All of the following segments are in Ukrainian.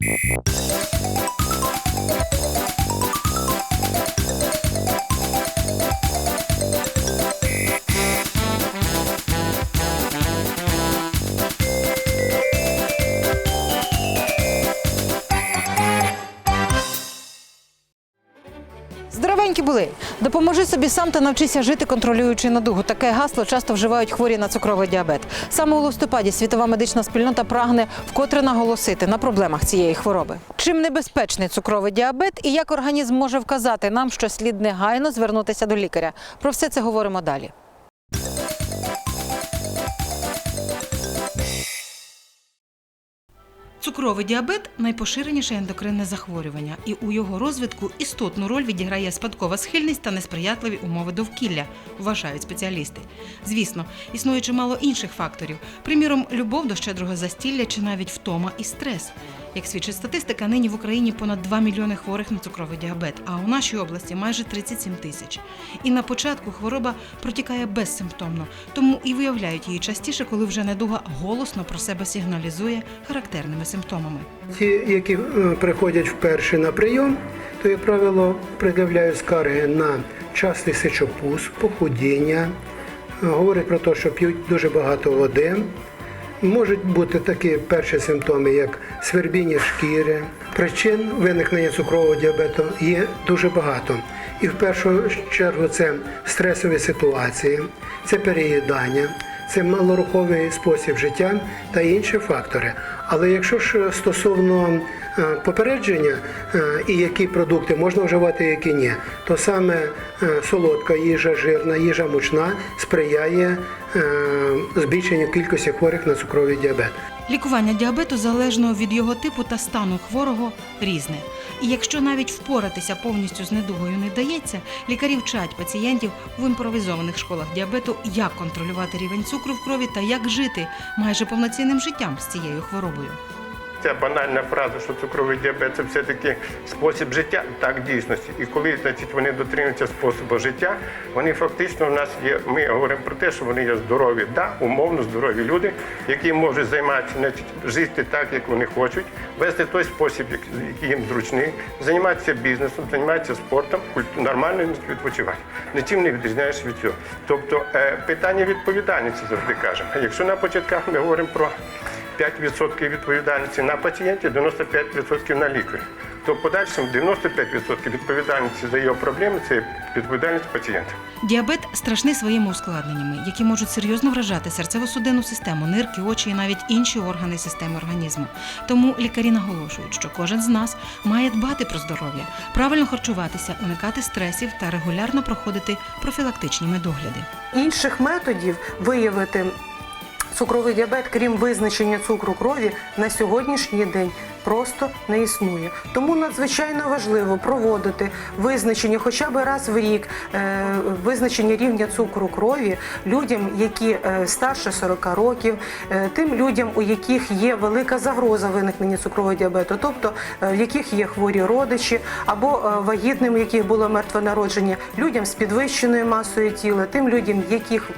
Thank you. Здоровенькі були. Допоможи собі сам та навчися жити, контролюючи надугу. Таке гасло часто вживають хворі на цукровий діабет. Саме у листопаді світова медична спільнота прагне вкотре наголосити на проблемах цієї хвороби. Чим небезпечний цукровий діабет і як організм може вказати нам, що слід негайно звернутися до лікаря. Про все це говоримо далі. Цукровий діабет найпоширеніше ендокринне захворювання, і у його розвитку істотну роль відіграє спадкова схильність та несприятливі умови довкілля, вважають спеціалісти. Звісно, існує чимало інших факторів, приміром, любов до щедрого застілля чи навіть втома і стрес. Як свідчить статистика, нині в Україні понад 2 мільйони хворих на цукровий діабет, а у нашій області майже 37 тисяч. І на початку хвороба протікає безсимптомно, тому і виявляють її частіше, коли вже недуга голосно про себе сигналізує характерними симптомами. Ті, які е, приходять вперше на прийом, то, як правило, пред'являють скарги на частий сечопус, похудіння, е, говорять про те, що п'ють дуже багато води. Можуть бути такі перші симптоми, як свербіння шкіри. Причин виникнення цукрового діабету є дуже багато. І в першу чергу це стресові ситуації, це переїдання, це малоруховий спосіб життя та інші фактори. Але якщо ж стосовно е, попередження е, і які продукти можна вживати, які ні, то саме е, солодка їжа, жирна їжа, мучна сприяє збільшенню кількості хворих на цукровий діабет. Лікування діабету залежно від його типу та стану хворого різне. І якщо навіть впоратися повністю з недугою не вдається, лікарі вчать пацієнтів в імпровізованих школах діабету, як контролювати рівень цукру в крові та як жити майже повноцінним життям з цією хворобою. Ця банальна фраза, що цукровий діабет це все-таки спосіб життя, так дійсності. І коли значить, вони дотримуються способу життя, вони фактично в нас є. Ми говоримо про те, що вони є здорові, да, умовно здорові люди, які можуть займатися, значить, жити так, як вони хочуть, вести той спосіб, як- який їм зручний, займатися бізнесом, займатися спортом, нормально відпочивати. Нічим не відрізняєш від цього. Тобто е, питання відповідальності завжди кажемо. Якщо на початках ми говоримо про 5% відповідальності на пацієнті, 95% на лікарі. То в подальшому 95% відповідальності за його проблеми це відповідальність пацієнта. Діабет страшний своїми ускладненнями, які можуть серйозно вражати серцево-судинну систему, нирки, очі і навіть інші органи системи організму. Тому лікарі наголошують, що кожен з нас має дбати про здоров'я, правильно харчуватися, уникати стресів та регулярно проходити профілактичні медогляди. Інших методів виявити цукровий діабет, крім визначення цукру крові, на сьогоднішній день просто не існує. Тому надзвичайно важливо проводити визначення хоча б раз в рік, е, визначення рівня цукру крові людям, які е, старше 40 років, е, тим людям, у яких є велика загроза виникнення цукрового діабету, тобто в яких є хворі родичі або вагітним, у яких було мертве народження, людям з підвищеною масою тіла, тим людям, яких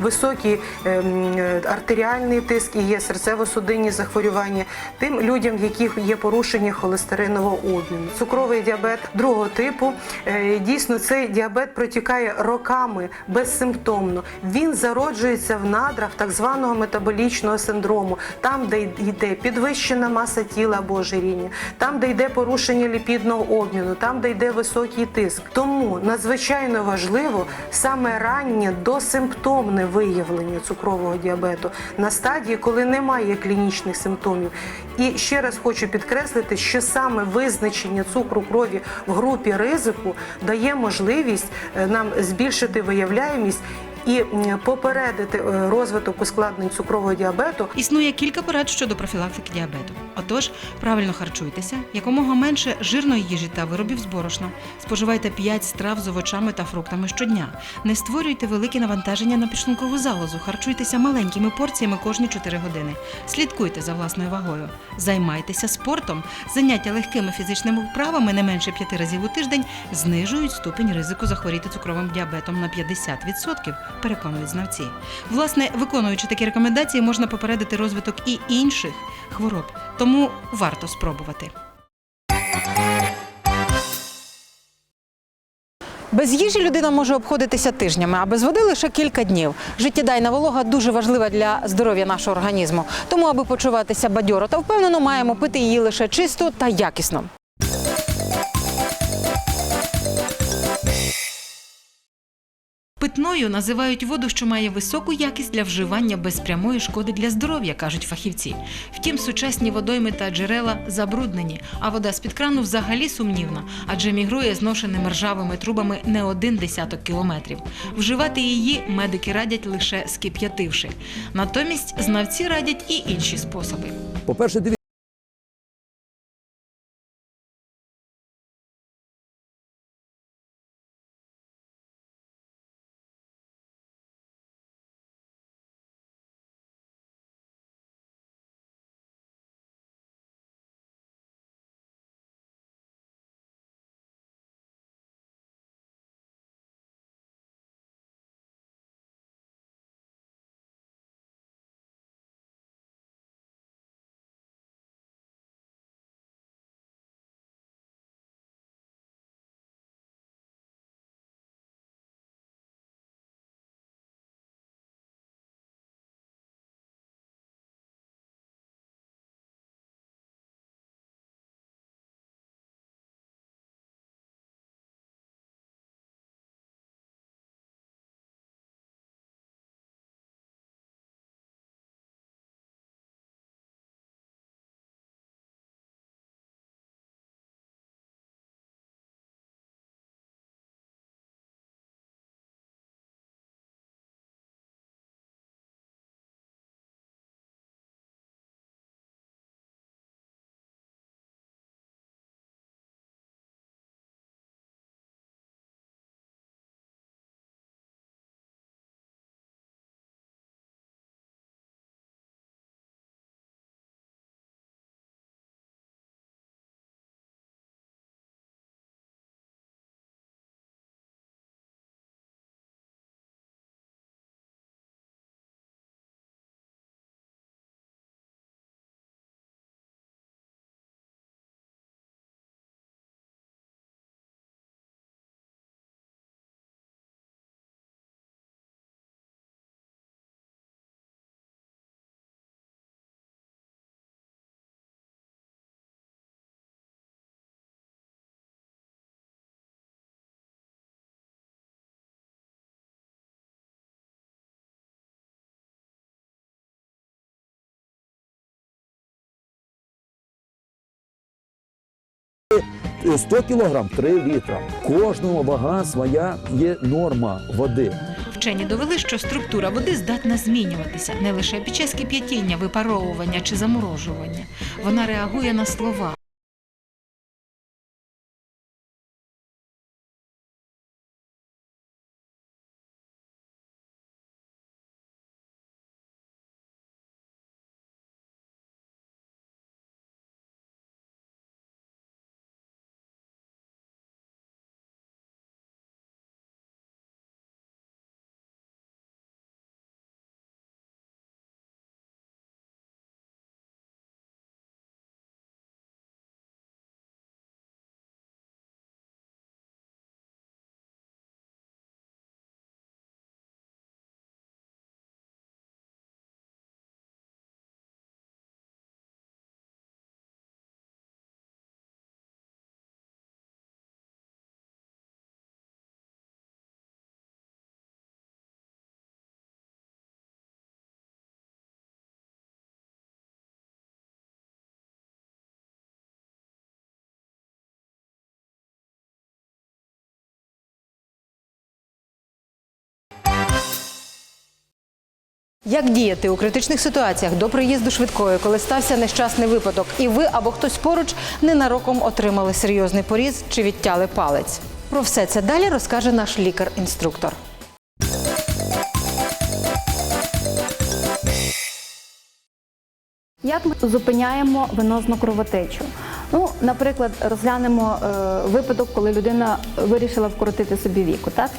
високий е, м, е, артеріальний тиск і є серцево-судинні захворювання, тим людям, в яких є порушення холестеринового обміну. Цукровий діабет другого типу е, дійсно цей діабет протікає роками безсимптомно. Він зароджується в надрах так званого метаболічного синдрому, там, де йде підвищена маса тіла або ожиріння, там, де йде порушення ліпідного обміну, там, де йде високий тиск. Тому надзвичайно важливо саме раннє досимптомне виявлення цукрового діабету на стадії, коли немає клінічних симптомів. І ще раз хочу підкреслити, що саме визначення цукру крові в групі ризику дає можливість е, нам збільшити виявляємість. І попередити е, розвиток ускладнень цукрового діабету Існує кілька порад щодо профілактики діабету. Отож, правильно харчуйтеся, якомога менше жирної їжі та виробів з борошна. Споживайте 5 страв з овочами та фруктами щодня. Не створюйте великі навантаження на підшлункову залозу. Харчуйтеся маленькими порціями кожні 4 години. Слідкуйте за власною вагою. Займайтеся спортом. Заняття легкими фізичними вправами не менше 5 разів у тиждень знижують ступінь ризику захворіти цукровим діабетом на 50%, переконують знавці. Власне, виконуючи такі рекомендації, можна попередити розвиток і інших хвороб. Тому варто спробувати. Без їжі людина може обходитися тижнями, а без води лише кілька днів. Життєдайна волога дуже важлива для здоров'я нашого організму. Тому, аби почуватися бадьоро та впевнено, маємо пити її лише чисто та якісно. Питною називають воду, що має високу якість для вживання без прямої шкоди для здоров'я, кажуть фахівці. Втім, сучасні водойми та джерела забруднені, а вода з-під крану взагалі сумнівна, адже мігрує зношеними ржавими трубами не один десяток кілометрів. Вживати її медики радять лише скип'ятивши. Натомість знавці радять і інші способи. По-перше, дивіться. 100 кілограм 3 літра. Кожного вага своя є норма води. Вчені довели, що структура води здатна змінюватися не лише під час кип'ятіння, випаровування чи заморожування. Вона реагує на слова. Як діяти у критичних ситуаціях до приїзду швидкої, коли стався нещасний випадок, і ви або хтось поруч ненароком отримали серйозний поріз чи відтяли палець? Про все це далі розкаже наш лікар-інструктор. Як ми зупиняємо венозну кровотечу? Ну, наприклад, розглянемо е, випадок, коли людина вирішила вкоротити собі віку. Так?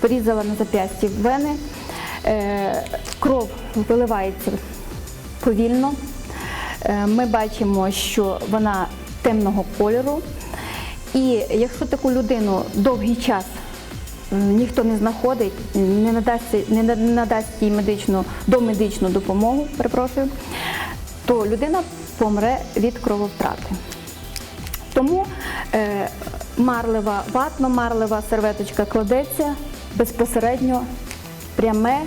Порізала на зап'ясті вени, кров виливається повільно. Е, Ми бачимо, що вона темного кольору. І якщо таку людину довгий час е, ніхто не знаходить, не надасть, не надасть їй медичну, домедичну допомогу, перепрошую, то людина помре від крововтрати. Тому е, марлева, ватно-марлева серветочка кладеться безпосередньо пряме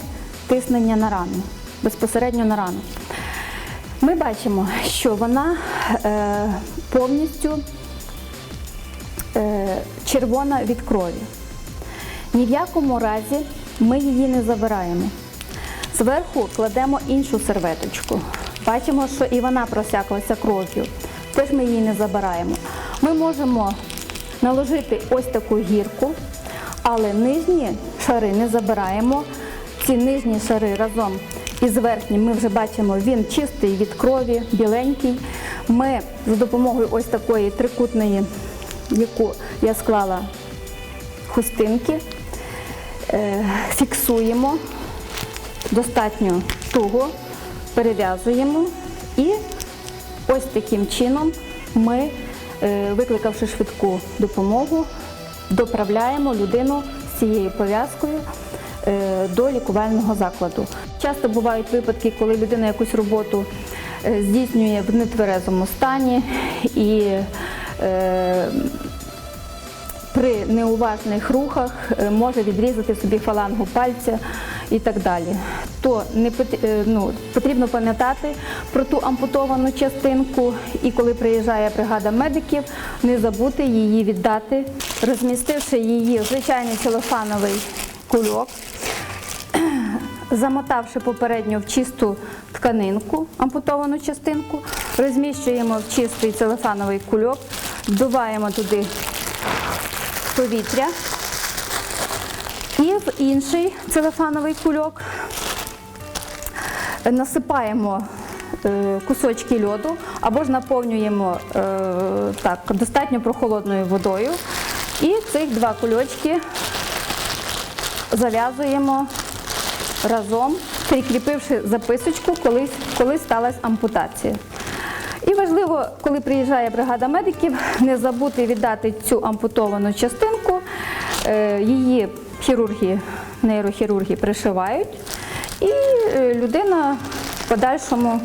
тиснення на рану. Безпосередньо на рану. Ми бачимо, що вона е, повністю е, червона від крові. Ні в якому разі ми її не забираємо. Зверху кладемо іншу серветочку. Бачимо, що і вона просяклася кров'ю. Теж ми її не забираємо. Ми можемо наложити ось таку гірку, але нижні шари не забираємо. Ці нижні шари разом із верхнім ми вже бачимо, він чистий від крові, біленький. Ми за допомогою ось такої трикутної, яку я склала хустинки, е, фіксуємо достатньо туго, перев'язуємо і ось таким чином ми, е, викликавши швидку допомогу, доправляємо людину з цією пов'язкою до лікувального закладу. Часто бувають випадки, коли людина якусь роботу е, здійснює в нетверезому стані і е, при неуважних рухах е, може відрізати собі фалангу пальця і так далі. То не е, ну, потрібно пам'ятати про ту ампутовану частинку, і коли приїжджає бригада медиків, не забути її віддати, розмістивши її в звичайний целофановий кульок, замотавши попередньо в чисту тканинку, ампутовану частинку, розміщуємо в чистий целофановий кульок, вдуваємо туди повітря і в інший целофановий кульок насипаємо е, кусочки льоду або ж наповнюємо е, так, достатньо прохолодною водою. І цих два кульочки зав'язуємо разом, прикріпивши записочку, коли, коли сталася ампутація. І важливо, коли приїжджає бригада медиків, не забути віддати цю ампутовану частинку. Е, Її хірурги, нейрохірурги пришивають, і е, людина в подальшому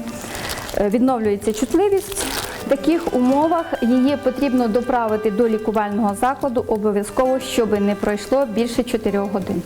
е, відновлюється чутливість. В таких умовах її потрібно доправити до лікувального закладу обов'язково, щоб не пройшло більше 4 годин.